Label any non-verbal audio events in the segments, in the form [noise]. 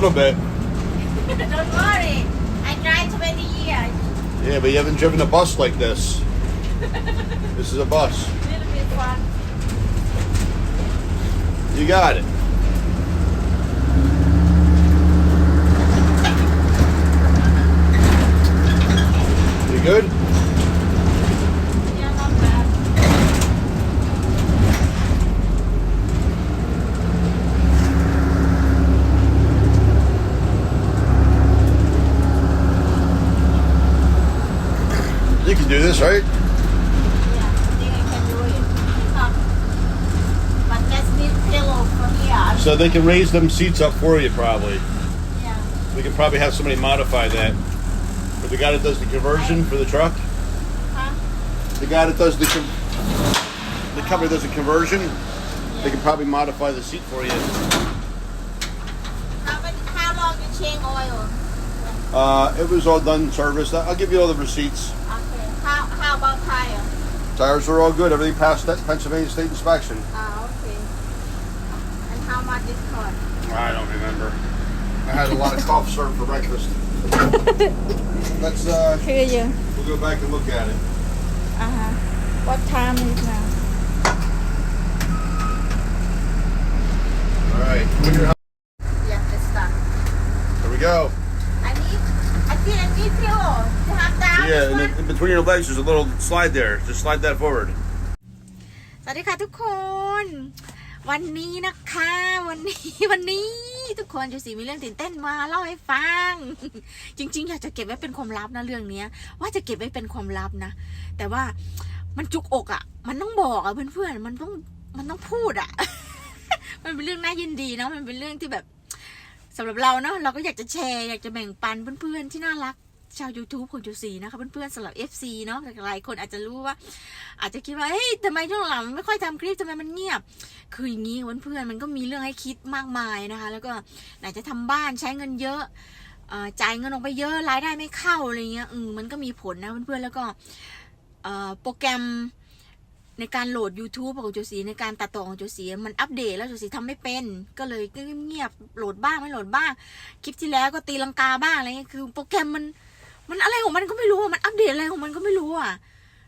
little bit. [laughs] Don't worry. I drive 20 years. Yeah, but you haven't driven a bus like this. [laughs] this is a bus. A little bit fun. You got it. You good? this, right? So they can raise them seats up for you, probably. Yeah. We can probably have somebody modify that. But the guy that does the conversion for the truck, Huh? the guy that does the the company that does the conversion, they can probably modify the seat for you. How many, how long you change oil? Uh, it was all done service. I- I'll give you all the receipts. Okay about tire? Tires are all good. Everything passed that Pennsylvania state inspection. Ah, okay. And how much it cost? I don't remember. I had a lot of cough syrup for breakfast. [laughs] Let's uh. Here you. We'll go back and look at it. Uh huh. What time is now? between your legs, there's a little slide there. Just slide that forward. สวัสดีค่ะทุกคน วันนี้นะคะ วันนี้ วันนี้ทุกคนจูซีมีเรื่องตื่นเต้นมาเล่าให้ฟัง จริง ๆ อยากจะเก็บไว้เป็นความลับนะเรื่องเนี้ย ว่าจะเก็บไว้เป็นความลับนะ แต่ว่ามันจุกอกอะ่ะ มันต้องบอกอะ่ะเพื่อนๆ มันต้อง มันต้องพูดอะ่ะ มันเป็นเรื่องน่ายินดีเนาะมันเป็นเรื่องที่แบบสำหรับเราเนาะ เราก็อยากจะแชร์ อยากจะแบ่งปันเพื่อนๆที่น่ารักชาว YouTube ของจูซีนะคะเพื่อนๆสำหรับ FC เนาะหลายคนอาจจะรู้ว่า อาจจะคิดว่าเฮ้ยทำไมช่วงหลังไม่ค่อยทำคลิปทำไมมันเงียบ คืออย่างนี้เพื่อนๆมันก็มีเรื่องให้คิดมากมายนะคะ แล้วก็ไหนจะทำบ้านใช้เงินเยอะจ่ายเงินลงไปเยอะรายได้ไม่เข้า อะไรเงี้ยอืมมันก็มีผลนะเพื่อนๆแล้วก็โปรแกรมในการโหลด YouTube ของโจสีในการตัดต่อของโจสีมันอัปเดตแล้วโจสีทำไม่เป็น ก็เลยเงียบโหลดบ้างไม่โหลดบ้าง คลิปที่แล้วก็ตีลังกาบ้างอะไรเงี้ยคือโปรแกรมมันมันอะไรของมันก็ไม่รู้อ่ะมันอัปเดตอะไรของมันก็ไม่รู้อ่ะ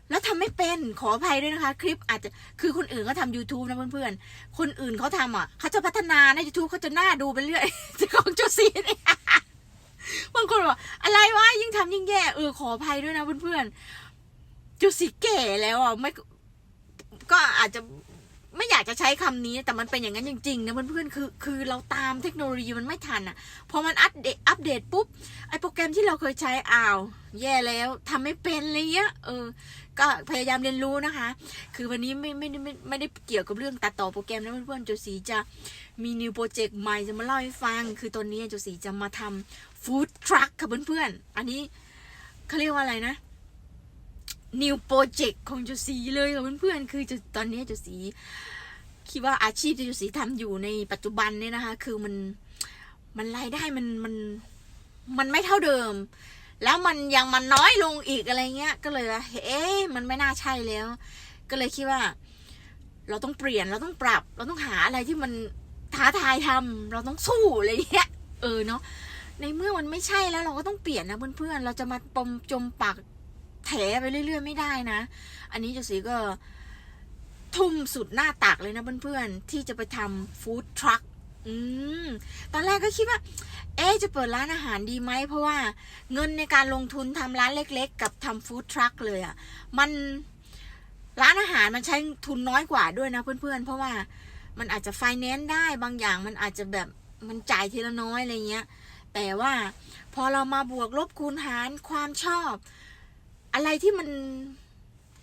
แล้วทำไม่เป็น ขออภัยด้วยนะคะ คลิป อาจจะ คือคนอื่นเขาทา YouTube นะเพื่อนๆคนอื่นเขาทำอ่ะ เขาจะพัฒนานะ y o u ู u เขาจะหน้าดูไปเรื่อยจะของจุดซีนี่บางคนบอกอะไรวะยิ่งทำยิ่งแย่ เออขออภัยด้วยนะเพื่อนๆจุดสีเก๋แล้วอ่ะไม่ ก็อาจจะไม่อยากจะใช้คำนี้แต่มันเป็นอย่างนั้นจริงๆนะเพื่อนๆคือคือเราตามเทคโนโลยีมันไม่ทันอ่ะ พอมันอัปเดตอัปเดตปุ๊บ ไอโปรแกรมที่เราเคยใช้อ้าว แย่แล้ว ทำไม่เป็นเลยเนี้ยเออ ก็พยายามเรียนรู้นะคะ คือวันนี้ไม่ไม่ไมไม่ไม่ได้เกี่ยวกับเรื่อง ตัดต่อโปรแกรมนะเพื่อนๆโจสีจะมีนิวโปรเจกต์ใหม่จะมาเล่าให้ฟัง คือตอนนี้โจสีจะมาทำฟู้ดทรัคค่ะเพื่อนๆอันนี้เขาเรียกว่าอะไรนะ new project ของจุสีเลยค่ะเพื่อนๆคือจะตอนนี้จุสีคิดว่าอาชีพที่จุสีทำอยู่ในปัจจุบันเนี่ยนะคะคือมัน มันรายได้มันมัน มันไม่เท่าเดิม แล้วมันยังมันน้อยลงอีกอะไรเงี้ยก็เลยเอ๊ะมันไม่น่าใช่แล้ว ก็เลยคิดว่า เราต้องเปลี่ยนเราต้องปรับ เราต้องหาอะไรที่มันท้าทายทำ เราต้องสู้อะไรเงี้ยเออเนาะในเมื่อมันไม่ใช่แล้วเราก็ต้องเปลี่ยนนะเพื่อนๆเราจะมาปมจมปากเถไปเรื่อยๆ ไม่ได้นะ อันนี้จะสีก็ทุ่มสุดหน้าตักเลยนะเพื่อนๆที่จะไปทำฟู้ดทรัคอืมตอนแรกก็คิดว่าเอ๊จะเปิดร้านอาหารดีไหมเพราะว่าเงินในการลงทุนทำร้านเล็ก ๆ กับทำฟู้ดทรัคเลยอะ่ะ มันร้านอาหารมันใช้ทุนน้อยกว่าด้วยนะเพื่อนๆ เพราะว่ามันอาจจะไฟแนนซ์ได้บางอย่างมันอาจจะแบบมันจ่ายทีละน้อยอะไรเงี้ย แต่ว่า พอเรามาบวกลบคูณหารความชอบอะไรที่มัน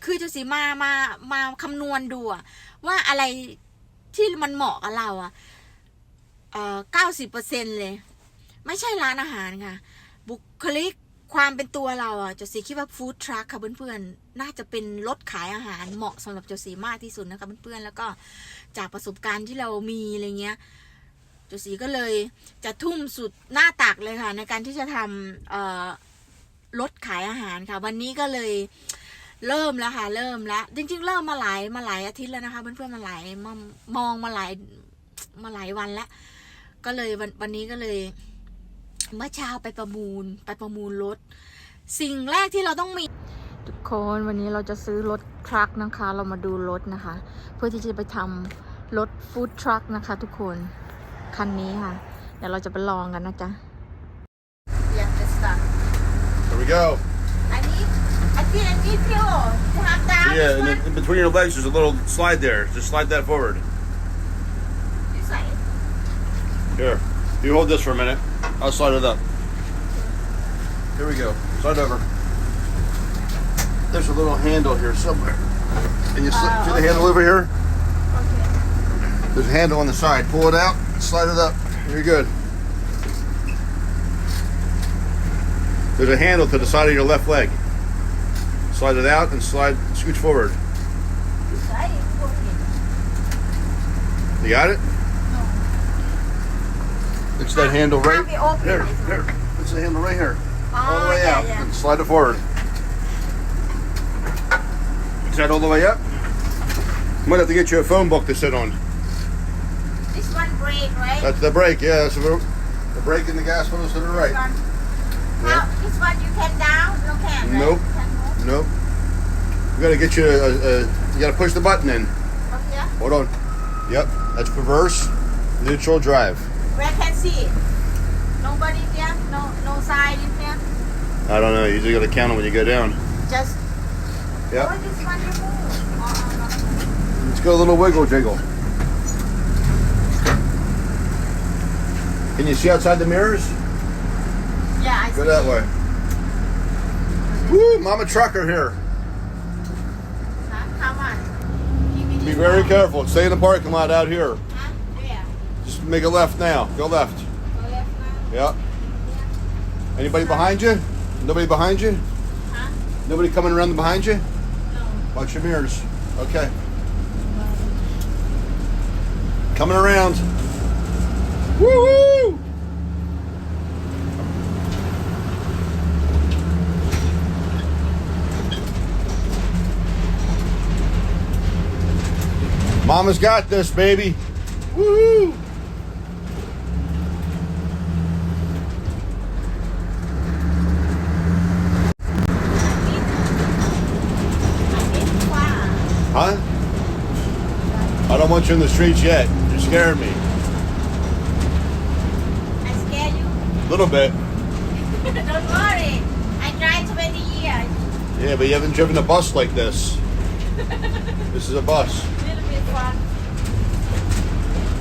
คือจูสีมามามาคำนวณดูว่าอะไรที่มันเหมาะกับเรา อ่ะเก้าสิบเปอร์เซ็นเลย ไม่ใช่ร้านอาหารค่ะ บุคลิกความเป็นตัวเราอ่ะจสีคิดว่าฟู้ดทรัคค่ะ เพื่อนๆ น่าจะเป็นรถขายอาหารเหมาะสำหรับจสีมากที่สุดนะคะเพื่อนๆแล้วก็จากประสบการณ์ที่เรามี อะไรเงี้ยจสีก็เลย จะทุ่มสุดหน้าตักเลยค่ะ ในการที่จะทำรถขายอาหารค่ะ วันนี้ก็เลยเริ่มแล้วค่ะเริ่มแล้วจริงๆ เริ่มมาหลายมาหลายอาทิตย์แล้วนะคะเพื่อนๆมาหลายมามองมาหลายมาหลายวันแล้วก็เลยวันวันนี้ก็เลยเมื่อเช้าไปประมูล ไปประมูลรถสิ่งแรกที่เราต้องมีทุกคนวันนี้เราจะซื้อรถทรัคนะคะ เรามาดูรถนะคะ เพื่อที่จะไปทำรถฟู้ดทรัคนะคะทุกคนคันนี้ค่ะเดี๋ยวเราจะไปลองกันนะจ๊ะ go. I need, I I need to have that. Yeah, and in, between your legs, there's a little slide there. Just slide that forward. You slide it. Here, you hold this for a minute. I'll slide it up. Here we go. Slide over. There's a little handle here somewhere. Can you slip uh, oh, to okay. the handle over here. Okay. There's a handle on the side. Pull it out. Slide it up. You're good. There's a handle to the side of your left leg. Slide it out and slide, scooch forward. You got it? No. It's that handle right Here, here. It's the handle right here. Ah, all the way out and slide it forward. Is that all the way up? Might have to get you a phone book to sit on. This one brake, right? That's the brake, yeah. That's the, brake and the gas pedals to the right. How, this one you can down? No can, right? Nope. Can nope. We gotta get you a, a, you gotta push the button in. Oh, Hold on. Yep, that's perverse. neutral drive. Where can see? Nobody there? No no side in there? I don't know, you just gotta count them when you go down. Just Yep. this one you move. Let's go a little wiggle jiggle. Can you see outside the mirrors? Yeah, I Go that way. Woo, Mama Trucker here. Be very careful. Stay in the parking lot out here. Just make a left now. Go left. Go left now? Yeah. Anybody behind you? Nobody behind you? Huh? Nobody coming around behind you? No. Watch your mirrors. Okay. Coming around. Woo hoo! Mama's got this, baby. Woo! Huh? I don't want you in the streets yet. You're scaring me. I scare you? A little bit. [laughs] don't worry. I drive 20 years. Yeah, but you haven't driven a bus like this. [laughs] this is a bus. 宽。